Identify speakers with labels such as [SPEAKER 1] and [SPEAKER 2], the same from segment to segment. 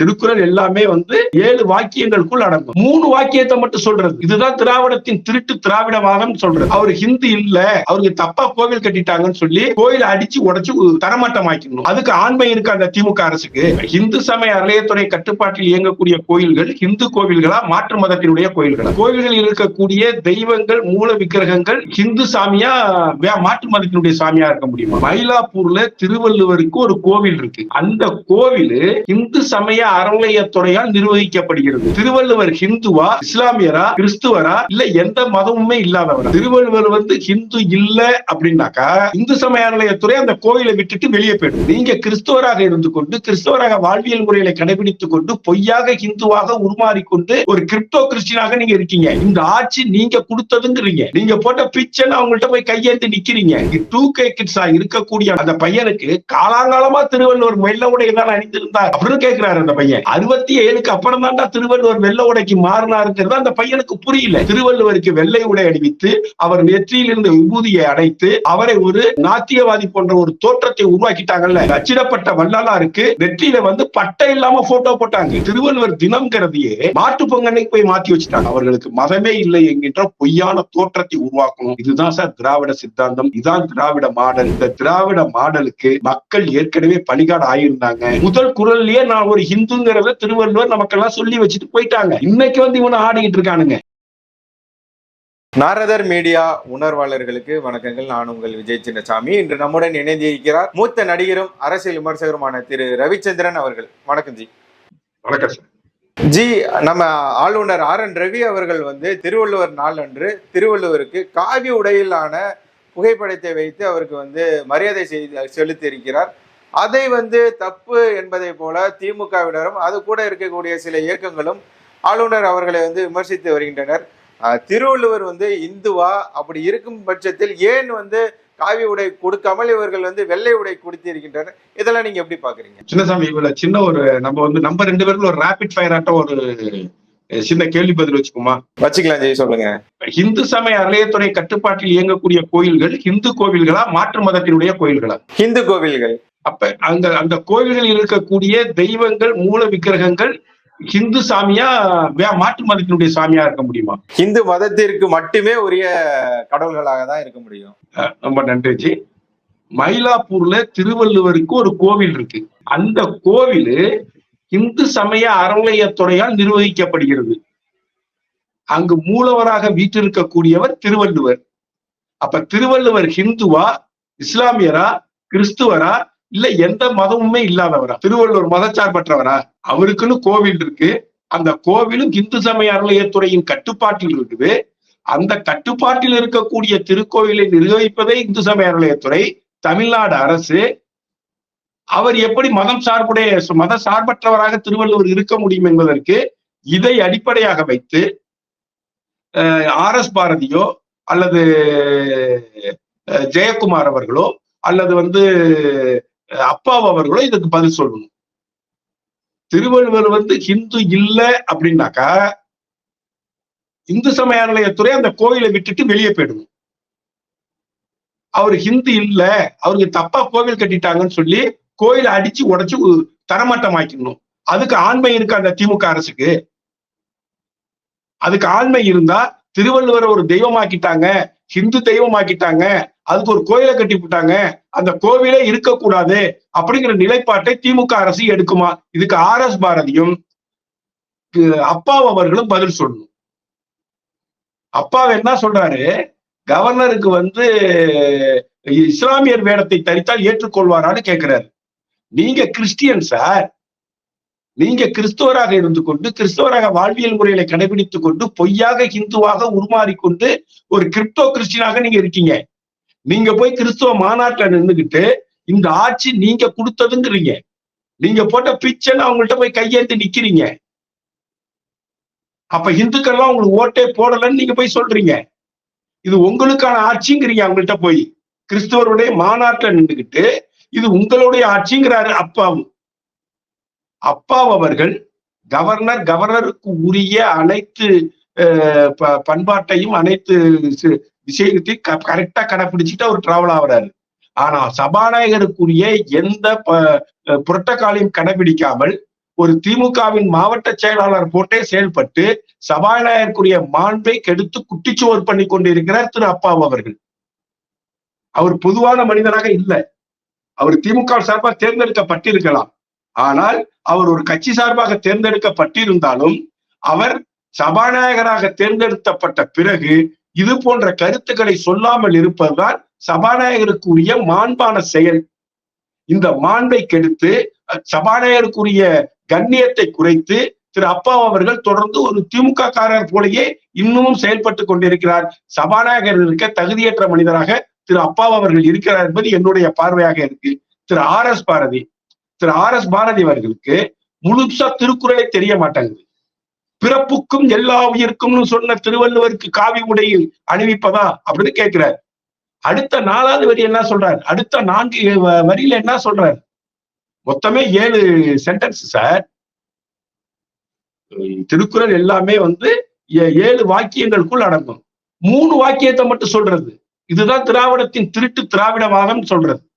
[SPEAKER 1] திருக்குறள் எல்லாமே வந்து ஏழு வாக்கியங்களுக்குள் அடங்கும். மூணு வாக்கியத்தை மட்டும் சொல்றது. இதுதான் திராவிடத்தின் திருட்டு திராவிடவாதம் சொல்றது. அவர் ஹிந்து இல்ல அவருக்கு தப்பா கோவில் கட்டிட்டாங்கன்னு சொல்லி கோயில அடிச்சு உடைச்சு தரமட்டமாக்கணும் அதுக்கு ஆண்மை இருக்கு அந்த திமுக அரசுக்கு? இந்து சமய அறநிலையத்துறை கட்டுப்பாட்டில் இயங்கக்கூடிய கோயில்கள் இந்து கோவில்களா மாற்று மதத்தினுடைய கோயில்களா? கோவில்களில் இருக்கக்கூடிய தெய்வங்கள் மூல விக்கிரகங்கள் இந்து சாமியா மாற்று மதத்தினுடைய சாமியா இருக்க முடியுமா? மயிலாப்பூர்ல திருவள்ளுவருக்கு ஒரு கோவில் இருக்கு. அந்த கோவில் இந்து சமய அறநிலையத்துறையால் நிர்வகிக்கப்படுகிறது. திருவள்ளுவர் ஹிந்துவா இஸ்லாமியரா கிறிஸ்துவரா? இல்ல எந்த மதமுமே இல்லாதவரா? திருவள்ளுவர் வந்து ஹிந்து இல்ல அப்படின்னாக்கா இந்து சமய அறநிலையத்துறை அந்த கோயிலை விட்டுட்டு வெளியே போயிடும் நீங்க கிறிஸ்துவராக இருந்து கொண்டு கிறிஸ்துவராக வாழ்வியல் முறைகளை கடைபிடித்துக் கொண்டு பொய்யாக ஹிந்துவாக உருமாறிக்கொண்டு ஒரு கிரிப்டோ கிறிஸ்டியனாக நீங்க இருக்கீங்க. இந்த ஆட்சி நீங்க கொடுத்ததுங்கிறீங்க. நீங்க போட்ட பிச்சைன்னு அவங்கள்ட்ட போய் கையேந்து நிக்கிறீங்க. டூ கே கிட்ஸா இருக்கக்கூடிய அந்த பையனுக்கு காலாங்காலமா திருவள்ளுவர் மெல்ல உடைய தான் அணிந்திருந்தார் அப்படின்னு கேட்கிறாரு அந்த பையன். அறுபத்தி ஏழுக்கு அப்புறம் தான்டா திருவள்ளுவர் வெள்ள உடைக்கு மாறினாருங்கிறது அந்த பையனுக்கு புரியல. திருவள்ளுவருக்கு வெள்ளை உடை அணிவித்து அவர் நெற்றியில் இருந்த விபூதியை அடைத்து அவரை ஒரு நாத்தியவாதி போன்ற ஒரு தோற்றத்தை உருவாக்கிட்டாங்கல்ல. அச்சிடப்பட்ட வள்ளலாருக்கு நெற்றியில வந்து பட்டை இல்லாம போட்டோ போட்டாங்க. திருவள்ளுவர் தினம்ங்கிறதையே மாட்டு பொங்கனைக்கு போய் மாத்தி வச்சுட்டாங்க. அவர்களுக்கு மதமே இல்லை என்கின்ற பொய்யான தோற்றத்தை உருவாக்கணும். இதுதான் சார் திராவிட சித்தாந்தம். இதுதான் திராவிட மாடல். இந்த திராவிட மாடலுக்கு மக்கள் ஏற்கனவே பணிகாடு ஆயிருந்தாங்க. முதல் குரல்லயே நான் ஒரு ஹிந்துங்கிறத திருவள்ளுவர் நமக்கெல்லாம் சொல்லி வச்சுட்டு போயிட்டாங்க. இன்னைக்கு வந்து இவனை ஆடிக்கிட்டு இருக்கானுங்க.
[SPEAKER 2] நாரதர் மீடியா உணர்வாளர்களுக்கு வணக்கங்கள். நான் உங்கள் விஜய் சின்னசாமி. இன்று நம்முடன் இணைந்திருக்கிறார் மூத்த நடிகரும் அரசியல் விமர்சகருமான திரு ரவிச்சந்திரன் அவர்கள். வணக்கம் ஜி.
[SPEAKER 1] வணக்கம் சார்.
[SPEAKER 2] ஜி நம்ம ஆளுநர் ஆர் என் ரவி அவர்கள் வந்து திருவள்ளுவர் நாள் அன்று திருவள்ளுவருக்கு காவி உடையிலான புகைப்படத்தை வைத்து அவருக்கு வந்து மரியாதை செய்து செலுத்தி இருக்கிறார். அதை வந்து தப்பு என்பதை போல திமுகவினரும் அது கூட இருக்கக்கூடிய சில இயக்கங்களும் ஆளுநர் அவர்களை வந்து விமர்சித்து வருகின்றனர். திருவள்ளுவர் வந்து இந்துவா? அப்படி இருக்கும் பட்சத்தில் ஏன் வந்து காவி உடை கொடுக்காமல் இவர்கள் வந்து வெள்ளை உடை கொடுத்து இருக்கின்றனர்? இதெல்லாம் நீங்க எப்படி பாக்குறீங்க
[SPEAKER 1] சின்னசாமி இவ்வளவு சின்ன ஒரு நம்ம வந்து நம்ம ரெண்டு பேருக்குள்ள ஒரு ரேபிட் ஃபயர் ஆட்டம் ஒரு சின்ன கேள்வி பதில் வச்சுக்குமா?
[SPEAKER 2] வச்சுக்கலாம் ஜெய் சொல்லுங்க.
[SPEAKER 1] இந்து சமய அறநிலையத்துறை கட்டுப்பாட்டில் இயங்கக்கூடிய கோயில்கள் இந்து கோவில்களா? மாற்று மதத்தினுடைய கோயில்களா?
[SPEAKER 2] இந்து கோவில்கள்.
[SPEAKER 1] அப்ப அந்த அந்த கோவில்களில் இருக்கக்கூடிய தெய்வங்கள் மூல விக்கிரகங்கள் இந்து சாமியா மாற்று மதத்தினுடைய சாமியா இருக்க முடியுமா?
[SPEAKER 2] இந்து மதத்திற்கு மட்டுமே உரிய கடவுள்களாக தான் இருக்க முடியும்.
[SPEAKER 1] ரொம்ப நன்றி ஜி. மயிலாப்பூர்ல திருவள்ளுவருக்கு ஒரு கோவில் இருக்கு. அந்த கோவில் இந்து சமய அறநிலையத்துறையால் நிர்வகிக்கப்படுகிறது. அங்கு மூலவராக வீற்றிருக்கக்கூடியவர் திருவள்ளுவர். அப்ப திருவள்ளுவர் ஹிந்துவா இஸ்லாமியரா கிறிஸ்துவரா இல்ல எந்த மதமுமே இல்லாதவரா? திருவள்ளுவர் மதச்சார்பற்றவரா? அவருக்குன்னு கோவில் இருக்கு. அந்த கோவிலும் இந்து சமய அறநிலையத்துறையின் கட்டுப்பாட்டில் இருக்குது. அந்த கட்டுப்பாட்டில் இருக்கக்கூடிய திருக்கோவிலை நிர்வகிப்பதே இந்து சமய அறநிலையத்துறை தமிழ்நாடு அரசு. அவர் எப்படி மதம் சார்புடைய மத சார்பற்றவராக திருவள்ளுவர் இருக்க முடியும் என்பதற்கு இதை அடிப்படையாக வைத்து ஆர் எஸ் பாரதியோ அல்லது ஜெயக்குமார் அவர்களோ அல்லது வந்து அப்பாவு அவர்களும் இதுக்கு பதில் சொல்லணும். திருவள்ளுவர் வந்து ஹிந்து இல்ல அப்படின்னாக்கா இந்து சமய அறநிலையத்துறை அந்த கோயிலை விட்டுட்டு வெளியே போயிடணும் அவர் ஹிந்து இல்ல அவருக்கு தப்பா கோவில் கட்டிட்டாங்கன்னு சொல்லி கோயிலை அடிச்சு உடைச்சு தரமட்டமாக்கணும் அதுக்கு ஆண்மை இருக்கு அந்த திமுக அரசுக்கு? அதுக்கு ஆண்மை இருந்தா திருவள்ளுவரை ஒரு தெய்வமாக்கிட்டாங்க ஹிந்து தெய்வமாக்கிட்டாங்க அதுக்கு ஒரு கோயிலை கட்டி விட்டாங்க. அந்த கோவிலே இருக்கக்கூடாது அப்படிங்கிற நிலைப்பாட்டை திமுக அரசு எடுக்குமா? இதுக்கு ஆர் எஸ் பாரதியும் அப்பாவும் அவர்களும் பதில் சொல்லணும். அப்பாவை என்ன சொல்றாரு? கவர்னருக்கு வந்து இஸ்லாமியர் வேடத்தை தரித்தால் ஏற்றுக்கொள்வாரான்னு கேட்கிறாரு நீங்க கிறிஸ்டியன் சார். நீங்க கிறிஸ்துவராக இருந்து கொண்டு கிறிஸ்தவராக வாழ்வியல் முறைகளை கடைபிடித்துக் கொண்டு பொய்யாக ஹிந்துவாக உருமாறிக்கொண்டு ஒரு கிரிப்டோ கிறிஸ்டியனாக நீங்க இருக்கீங்க. நீங்க போய் கிறிஸ்துவ மாநாட்டுல நின்றுகிட்டு இந்த ஆட்சி நீங்க கொடுத்ததுங்கிறீங்க. நீங்க போட்ட பிச்சைன்னு அவங்கள்ட்ட போய் கையேந்து நிக்கிறீங்க. அப்ப இந்துக்கள்லாம் உங்களுக்கு ஓட்டே போடலன்னு நீங்க போய் சொல்றீங்க. இது உங்களுக்கான ஆட்சிங்கிறீங்க அவங்கள்ட்ட போய். கிறிஸ்துவருடைய மாநாட்டுல நின்றுகிட்டு இது உங்களுடைய ஆட்சிங்கிறாரு அப்பாவும் அப்பாவு அவர்கள் கவர்னர் கவர்னருக்கு உரிய அனைத்து ப- பண்பாட்டையும் அனைத்து விஷயத்தை விஷயத்தையும் கரெக்டா கடைபிடிச்சிட்டு அவர் டிராவல் ஆகுறாரு. ஆனா சபாநாயகருக்குரிய எந்த புரட்டக்காலையும் கடைபிடிக்காமல் ஒரு திமுகவின் மாவட்ட செயலாளர் போட்டே செயல்பட்டு சபாநாயகருக்குரிய மாண்பை கெடுத்து குட்டிச்சுவர் பண்ணி கொண்டிருக்கிறார் திரு அப்பாவு அவர்கள். அவர் பொதுவான மனிதனாக இல்லை. அவர் திமுக சார்பாக தேர்ந்தெடுக்கப்பட்டிருக்கலாம். ஆனால் அவர் ஒரு கட்சி சார்பாக தேர்ந்தெடுக்கப்பட்டிருந்தாலும் அவர் சபாநாயகராக தேர்ந்தெடுக்கப்பட்ட பிறகு இது போன்ற கருத்துக்களை சொல்லாமல் இருப்பதுதான் சபாநாயகருக்குரிய மாண்பான செயல். இந்த மாண்பை கெடுத்து சபாநாயகருக்குரிய கண்ணியத்தை குறைத்து திரு அப்பா அவர்கள் தொடர்ந்து ஒரு திமுக காரர் போலயே இன்னமும் செயல்பட்டு கொண்டிருக்கிறார். சபாநாயகர் இருக்க தகுதியற்ற மனிதராக திரு அப்பா அவர்கள் இருக்கிறார் என்பது என்னுடைய பார்வையாக இருக்கு. Thiru R S Bharathi Thiru R S Bharathi அவர்களுக்கு முழுசா திருக்குறளை தெரிய மாட்டேங்குது. பிறப்புக்கும் எல்லா உயிருக்கும்னு சொன்ன திருவள்ளுவருக்கு காவி உடை அணிவிப்பதா அப்படின்னு கேட்கிறார். அடுத்த நாலாவது வரி என்ன சொல்றார்? அடுத்த நான்கு வரியில என்ன சொல்றார்? மொத்தமே ஏழு சென்டென்ஸ் சார். திருக்குறள் எல்லாமே வந்து ஏழு வாக்கியங்களுக்குள் அடங்கும். மூணு வாக்கியத்தை மட்டும் சொல்றது. இதுதான் திராவிடத்தின் திருட்டு திராவிடவாதம் சொல்றது.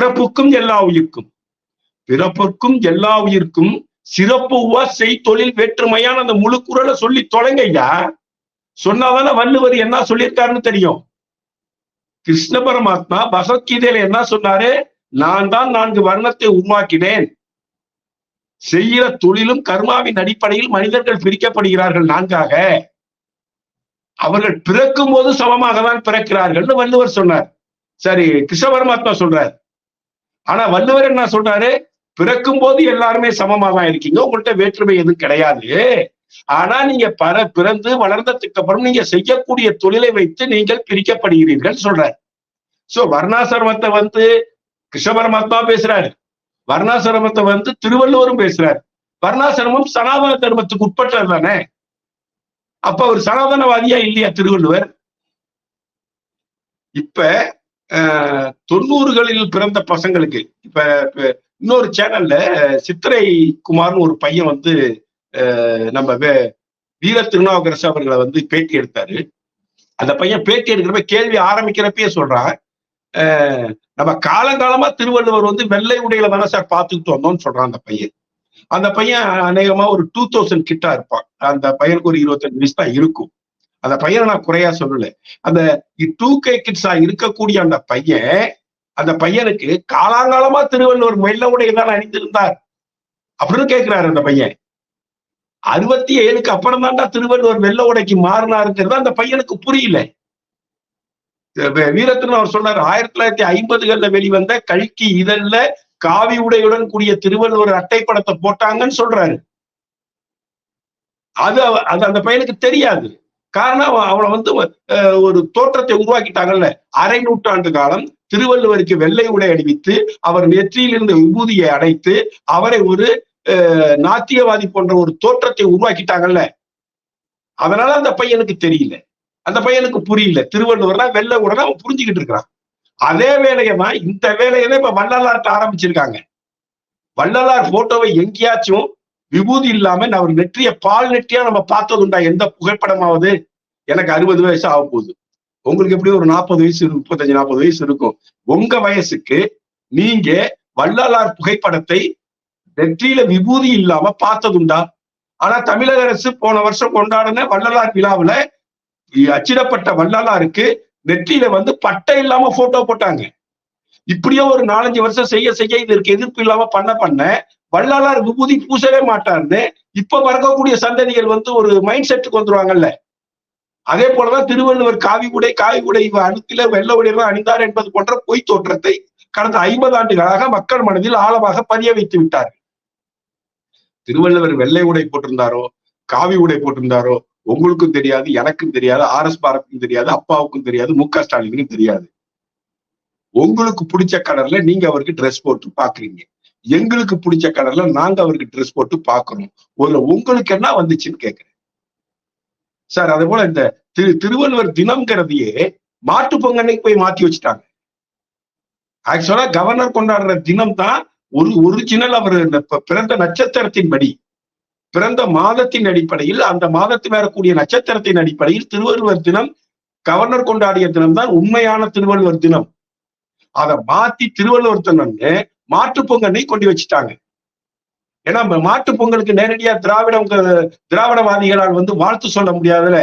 [SPEAKER 1] பிறப்புக்கும் எல்லா உயிர்க்கும். பிறப்புக்கும் எல்லா உயிர்க்கும் சிறப்பு செய் தொழில் வேற்றுமையான அந்த முழு குரலை சொல்லி தொலைங்க ஐயா சொன்னாதானே வள்ளுவர் என்ன சொல்லியிருக்காருன்னு தெரியும். கிருஷ்ண பரமாத்மா பகவத்கீதையில என்ன சொன்னாரு? நான் தான் நான்கு வர்ணத்தை உருவாக்கினேன். செய்கிற தொழிலும் கர்மாவின் அடிப்படையில் மனிதர்கள் பிரிக்கப்படுகிறார்கள் நான்காக. அவர்கள் பிறக்கும் போது சமமாக தான் பிறக்கிறார்கள்னு வள்ளுவர் சொன்னார். சரி கிருஷ்ண பரமாத்மா சொல்றார். ஆனா வள்ளுவர் என்ன சொல்றாரு? பிறக்கும் போது எல்லாருமே சமமா தான் இருக்கீங்க. உங்கள்கிட்ட வேற்றுமை எதுவும் கிடையாது. ஆனா நீங்க பர பிறந்து வளர்ந்ததுக்கு அப்புறம் நீங்க செய்யக்கூடிய தொழிலை வைத்து நீங்கள் பிரிக்கப்படுகிறீர்கள் சொல்ற சோ வர்ணாசிரமத்தை வந்து கிருஷ்ண பரமாத்மா பேசுறாரு. வர்ணாசிரமத்தை வந்து திருவள்ளுவரும் பேசுறாரு. வர்ணாசிரமம் சனாதன தர்மத்துக்கு உட்பட்டது தானே? அப்ப அவர் சனாதனவாதியா இல்லையா திருவள்ளுவர்? இப்ப தொண்ணூறுகளில் பிறந்த பசங்களுக்கு இப்ப இன்னொரு சேனல்ல சித்திரை குமார்னு ஒரு பையன் வந்து நம்ம வே- வீர திருநாவுக்கரசு அவர்களை வந்து பேட்டி எடுத்தாரு. அந்த பையன் பேட்டி எடுக்கிறப்ப கேள்வி ஆரம்பிக்கிறப்பயே சொல்றான் நம்ம காலங்காலமா திருவள்ளுவர் வந்து வெள்ளை உடையில தானே சார் பார்த்துக்கிட்டு வந்தோம்னு சொல்றான் அந்த பையன். அந்த பையன் அநேகமா ஒரு டூ தௌசண்ட் கிட்டா இருப்பான். அந்த பையனுக்கு ஒரு இருபத்தஞ்சு வயசு தான் இருக்கும். அந்த பையனை நான் குறையா சொல்லல. அந்த டூ கே கிட்ஸா இருக்கக்கூடிய அந்த பையன் அந்த பையனுக்கு காலாங்காலமா திருவள்ளுவர் மெல்ல உடையதான் அணிந்திருந்தார் அப்படின்னு கேட்கிறாரு அந்த பையன். அறுபத்தி ஏழுக்கு அப்புறம் தான்டா திருவள்ளுவர் வெள்ள உடைக்கு மாறினாருங்கிறது அந்த பையனுக்கு புரியல. வீரத்தின் அவர் சொன்னார் ஆயிரத்தி தொள்ளாயிரத்தி ஐம்பதுகள்ல வெளிவந்த கல்கி இதழ்ல காவி உடையுடன் கூடிய திருவள்ளுவர் அட்டைப்படத்தை போட்டாங்கன்னு சொல்றாரு. அது அவ- அது அந்த பையனுக்கு தெரியாது. காரணம் அவன் அவனை வந்து ஒரு தோற்றத்தை உருவாக்கிட்டாங்கல்ல. அரை நூற்றாண்டு காலம் திருவள்ளுவருக்கு வெள்ளை உடை அணிவித்து அவர் நெற்றியில் இருந்த விபூதியை அடைத்து அவரை ஒரு நாத்தியவாதி போன்ற ஒரு தோற்றத்தை உருவாக்கிட்டாங்கல்ல. அதனால அந்த பையனுக்கு தெரியல. அந்த பையனுக்கு புரியல. திருவள்ளுவர்னா வெள்ளை உடனே அவன் புரிஞ்சுக்கிட்டு இருக்கிறான். அதே வேலையை தான் இந்த வேலையில இப்ப வள்ளலார்ட்ட ஆரம்பிச்சிருக்காங்க. வள்ளலார் போட்டோவை எங்கேயாச்சும் விபூதி இல்லாம நான் ஒரு நெற்றிய பால் நெற்றியா நம்ம பார்த்ததுண்டா? எந்த புகைப்படமாவது? எனக்கு அறுபது வயசு ஆக போகுது. உங்களுக்கு எப்படி ஒரு நாற்பது வயசு முப்பத்தஞ்சு நாற்பது வயசு இருக்கும். உங்க வயசுக்கு நீங்க வள்ளலார் புகைப்படத்தை நெற்றியில விபூதி இல்லாம பார்த்ததுண்டா? ஆனா தமிழக அரசு போன வருஷம் கொண்டாடின வள்ளலார் விழாவுல அச்சிடப்பட்ட வள்ளலாருக்கு நெற்றியில வந்து பட்டை இல்லாம போட்டோ போட்டாங்க. இப்படியே ஒரு நாலஞ்சு வருஷம் செய்ய செய்ய இதற்கு எதிர்ப்பு இல்லாம பண்ண பண்ண வள்ளலார் விபூதி பூசவே மாட்டார்னு இப்ப பறக்கக்கூடிய சந்ததிகள் வந்து ஒரு மைண்ட் செட்டுக்கு வந்துருவாங்கல்ல. அதே போலதான் திருவள்ளுவர் காவி உடை காவி உடை அணுத்தில வெள்ள உடையெல்லாம் அணிந்தார் என்பது போன்ற பொய் தோற்றத்தை கடந்த ஐம்பது ஆண்டுகளாக மக்கள் மனதில் ஆழமாக பதிய வைத்து விட்டார் திருவள்ளுவர் வெள்ளை உடை போட்டிருந்தாரோ காவி உடை போட்டிருந்தாரோ உங்களுக்கும் தெரியாது எனக்கும் தெரியாது ஆர் எஸ் பாரத்துக்கும் தெரியாது அப்பாவுக்கும் தெரியாது மு க ஸ்டாலினுக்கும் தெரியாது. உங்களுக்கு பிடிச்ச கலர்ல நீங்க அவருக்கு ட்ரெஸ் போட்டு பாக்குறீங்க. எங்களுக்கு பிடிச்ச கலர்ல நாங்க அவருக்கு ட்ரெஸ் போட்டு பாக்குறோம். ஒரு உங்களுக்கு என்ன வந்துச்சுன்னு கேக்குறேன். சார் அதே போல இந்த திரு திருவள்ளுவர் தினம்ங்கிறதையே மாட்டு பொங்கன்னைக்கு போய் மாத்தி வச்சுட்டாங்க. ஆக்சுவலா கவர்னர் கொண்டாடுற தினம் தான் ஒரு ஒரிஜினல் அவர் இந்த பிறந்த நட்சத்திரத்தின் படி பிறந்த மாதத்தின் அடிப்படையில் அந்த மாதத்தில் வரக்கூடிய நட்சத்திரத்தின் அடிப்படையில் திருவள்ளுவர் தினம் கவர்னர் கொண்டாடிய தினம் தான் உண்மையான திருவள்ளுவர் தினம். அதை மாத்தி திருவள்ளுவர் தினம்னு மாட்டுப் பொங்கலை கொண்டு வச்சுட்டாங்க. ஏன்னா நம்ம மாட்டு பொங்கலுக்கு நேரடியா திராவிட திராவிடவாதிகளால் வந்து வாழ்த்து சொல்ல முடியாதுல.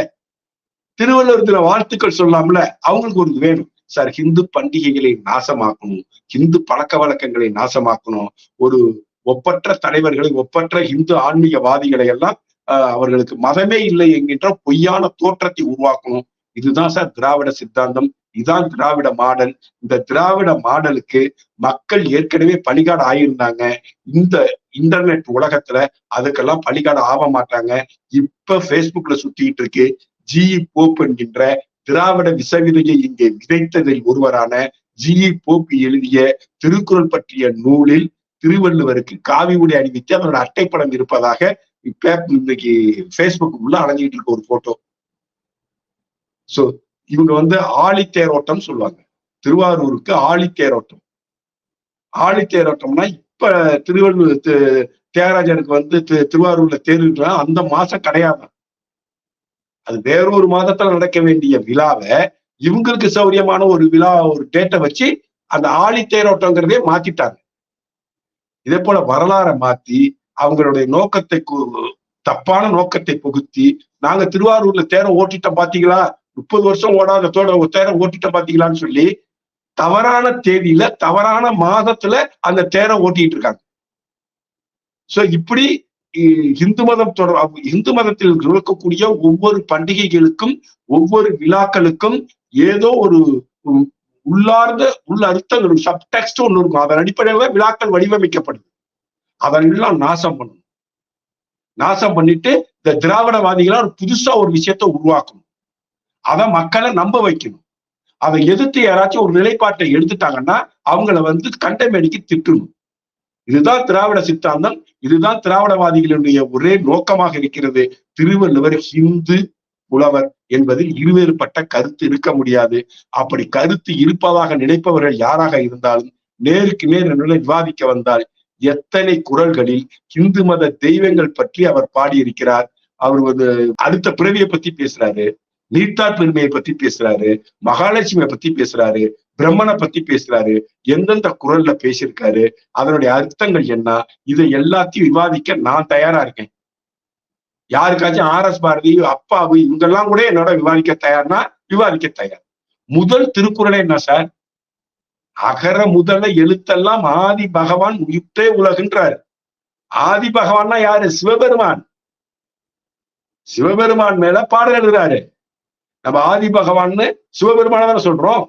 [SPEAKER 1] திருவள்ளுவத்துல வாழ்த்துக்கள் சொல்லாமல அவங்களுக்கு ஒரு இது வேணும். சார் ஹிந்து பண்டிகைகளை நாசமாக்கணும். ஹிந்து பழக்க வழக்கங்களை நாசமாக்கணும். ஒரு ஒப்பற்ற தலைவர்களை ஒப்பற்ற இந்து ஆன்மீகவாதிகளை எல்லாம் ஆஹ், அவர்களுக்கு மதமே இல்லை என்கின்ற பொய்யான தோற்றத்தை உருவாக்கணும். இதுதான் சார் திராவிட சித்தாந்தம். இதுதான் திராவிட மாடல். இந்த திராவிட மாடலுக்கு மக்கள் ஏற்கனவே பலிகாடு ஆயிருந்தாங்க இந்த இன்டர்நெட் உலகத்துல அதுக்கெல்லாம் பலிகாடு ஆக மாட்டாங்க. இப்ப பேஸ்புக்ல சுத்திட்டு இருக்கு. ஜி போப் என்கின்ற திராவிட விசவிதையை இங்கே விதைத்ததில் ஒருவரான ஜி போப் எழுதிய திருக்குறள் பற்றிய நூலில் திருவள்ளுவருக்கு காவி உடை அணிவித்து அதனோட அட்டைப்படம் இருப்பதாக இப்ப இன்னைக்கு பேஸ்புக் உள்ள அடைஞ்சிட்டு இருக்க ஒரு போட்டோ சோ இவங்க வந்து ஆழித்தேரோட்டம் சொல்லுவாங்க. திருவாரூருக்கு ஆழித்தேரோட்டம் ஆழித்தேரோட்டம்னா இப்ப திருவள்ளுவர் தியாகராஜனுக்கு வந்து திருவாரூர்ல தேர் அந்த மாசம் கிடையாது. அது வேறொரு மாதத்துல நடக்க வேண்டிய விழாவை இவங்களுக்கு சௌரியமான ஒரு விழா ஒரு டேட்டை வச்சு அந்த ஆழித்தேரோட்டங்கிறதே மாத்திட்டாங்க. இதே போல வரலாறை மாத்தி அவங்களுடைய நோக்கத்தை கு- தப்பான நோக்கத்தை புகுத்தி நாங்க திருவாரூர்ல தேரை ஓட்டிட்டோம் பாத்தீங்களா? முப்பது வருஷம் ஓடாத தோட தேரை ஓட்டிட்ட பாத்தீங்களான்னு சொல்லி தவறான தேதியில தவறான மாதத்துல அந்த தேரை ஓட்டிட்டு இருக்காங்க. சோ இப்படி இந்து மதம் தொடர் இந்து மதத்தில் இருக்கக்கூடிய ஒவ்வொரு பண்டிகைகளுக்கும் ஒவ்வொரு விழாக்களுக்கும் ஏதோ ஒரு உள்ளார்ந்த உள்ள அர்த்தங்கள் சப்டெக்ஸ்ட் ஒன்று இருக்கும். அதன் அடிப்படையில விழாக்கள் வடிவமைக்கப்படுது. அதெல்லாம் நாசம் பண்ணணும். நாசம் பண்ணிட்டு இந்த திராவிடவாதிகளா ஒரு புதுசா ஒரு விஷயத்த உருவாக்கணும். அதை மக்களை நம்ப வைக்கணும். அதை எதிர்த்து யாராச்சும் ஒரு நிலைப்பாட்டை எடுத்துட்டாங்கன்னா அவங்கள வந்து கண்டமேடிக்கு திட்டணும். இதுதான் திராவிட சித்தாந்தம் இதுதான் திராவிடவாதிகளுடைய ஒரே நோக்கமாக இருக்கிறது. திருவள்ளுவர் ஹிந்து புலவர் என்பதில் இருவேறுபட்ட கருத்து இருக்க முடியாது. அப்படி கருத்து இருப்பதாக நினைப்பவர்கள் யாராக இருந்தாலும் நேருக்கு நேர் என்னுடன் விவாதிக்க வந்தால் எத்தனை குரல்களில் இந்து மத தெய்வங்கள் பற்றி அவர் பாடியிருக்கிறார் அவர் வந்து அடுத்த பிறவியை பத்தி பேசுறாரு. நீத்தார் பெருமையை பத்தி பேசுறாரு மகாலட்சுமியை பத்தி பேசுறாரு பிரம்மனை பத்தி பேசுறாரு எந்தெந்த குரல்ல பேசியிருக்காரு அதனுடைய அர்த்தங்கள் என்ன இதை எல்லாத்தையும் விவாதிக்க நான் தயாரா இருக்கேன். யாருக்காச்சும் ஆர் எஸ் பாரதி அப்பாவு இவங்கெல்லாம் கூட என்னோட விவாதிக்க தயார்னா விவாதிக்க தயார். முதல் திருக்குறளே என்ன சார்? அகர முதல எழுத்தெல்லாம் ஆதி பகவான் யுக்தே உலகின்றார். ஆதி பகவான்னா யாரு? சிவபெருமான். சிவபெருமான் மேல பாடல் எழுதுறாரு. நம்ம ஆதி பகவான்னு சிவபெருமானவரை சொல்றோம்.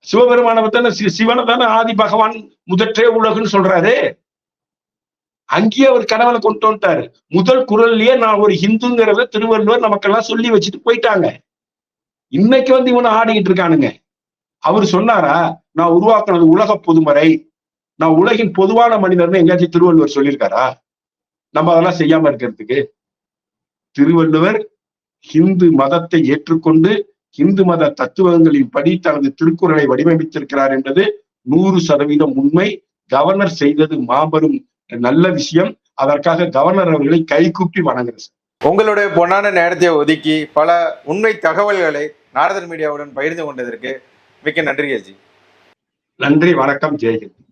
[SPEAKER 1] சிவபெருமானவர் தானே சி- சிவனை தானே ஆதி பகவான் முதற்றே உலகுன்னு சொல்றாரு. அங்கேயே அவர் கணவனை கொண்டு வந்துட்டாரு. முதல் குரல்லயே நான் ஒரு ஹிந்துங்கிறத திருவள்ளுவர் நமக்கெல்லாம் சொல்லி வச்சுட்டு போயிட்டாங்க. இன்னைக்கு வந்து இவனை ஆடிக்கிட்டு இருக்கானுங்க. அவர் சொன்னாரா நான் உருவாக்குனது உலக பொதுமறை. நான் உலகின் பொதுவான மனிதர்னு எங்கேயாச்சும் திருவள்ளுவர் சொல்லியிருக்காரா? நம்ம அதெல்லாம் செய்யாம இருக்கிறதுக்கு. திருவள்ளுவர் ஹிந்து மதத்தை ஏற்றுக்கொண்டு இந்து மத தத்துவங்களின் படி தனது திருக்குறளை வடிவமைத்திருக்கிறார் என்பது நூறு சதவீதம் உண்மை. கவர்னர் செய்தது மாபெரும் நல்ல விஷயம். அதற்காக கவர்னர் அவர்களை கைகூப்பி வணங்குறேன் சார்.
[SPEAKER 2] உங்களுடைய பொன்னான நேரத்தை ஒதுக்கி பல உண்மை தகவல்களை நாரதன் மீடியாவுடன் பகிர்ந்து கொண்டதற்கு மிக்க நன்றி அஜி
[SPEAKER 1] நன்றி வணக்கம் ஜெயஹிந்த்